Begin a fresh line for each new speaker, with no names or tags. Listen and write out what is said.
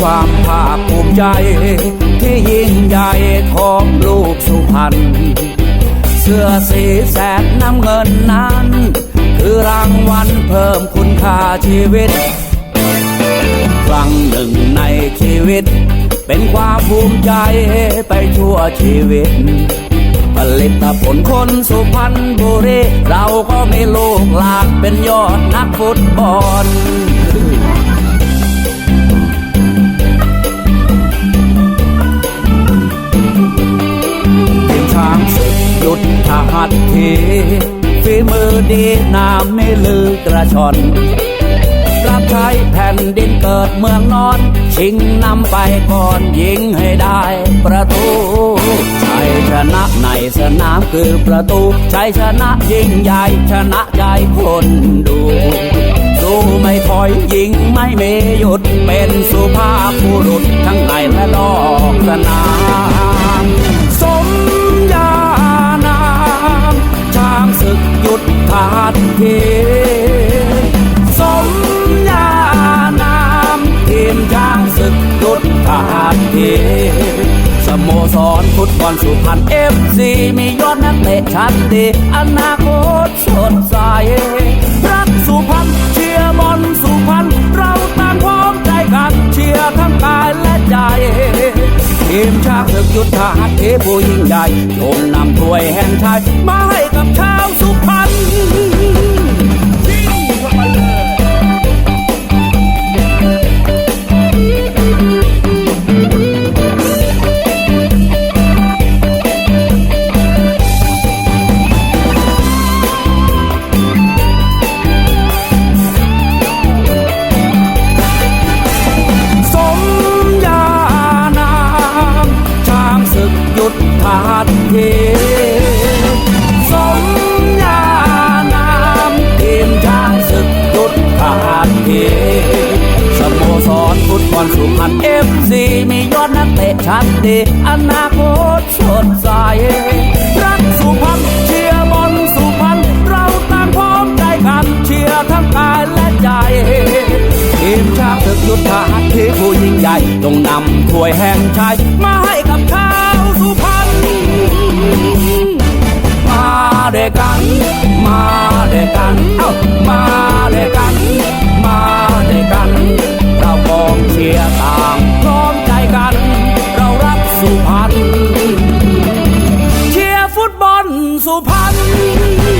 ความภาคภูมิใจ ที่ยิ่งใหญ่ของลูกสุพรรณเสื้อสีแสดน้ำเงินนั้น คือรางวัลเพิ่มคุณค่าชีวิต ครั้งหนึ่งในชีวิต เป็นความภูมิใจไปชั่วชีวิตผลิตผลคนสุพรรณบุรีเราก็มีลูกหลากเป็นยอดนักฟุตบอล ดุดทหัตถีฝีมือดีนามไม่ลือกระชอนรับใช้แผ่นดินเกิดเมืองนอน ชิงนำไปก่อนยิงให้ได้ประตูชัยชนะในสนามคือประตูชัยชนะยิ่งใหญ่ชนะใจคนดูสู้ไม่ถอยยิงไม่เมหยุดเป็นสุภาพ ฟุตบอลสุพรรณเอฟซีมียอดนักเตะชั้นดี อนาคตสดใส รักสุพรรณเชียร์บอลสุพรรณเราต่างพร้อมใจกันเชียร์ทั้งกายและใจทีมชาติศึกยุทธหัตถีผู้ยิ่งใหญ่จงนำถ้วยแห่งชัยมาให้กับชา พรรณเอฟซีมียอดนักเตะชั้นดีอนาคตสดใสรักสุพรรณเชียร์บอลสุพรรณเราต่างพร้อมใจกันเชียร์ทั้งกายและใจทีมชาติศึกยุทธหัตถีผู้ยิ่งใหญ่จงนำถ้วยแห่งชัยมาให้กับชาวสุพรรณมาด้วยกัน มาด้วยกันเอ้ามาด้วยกันมาด้วยกันเองเชียร์ต่า You.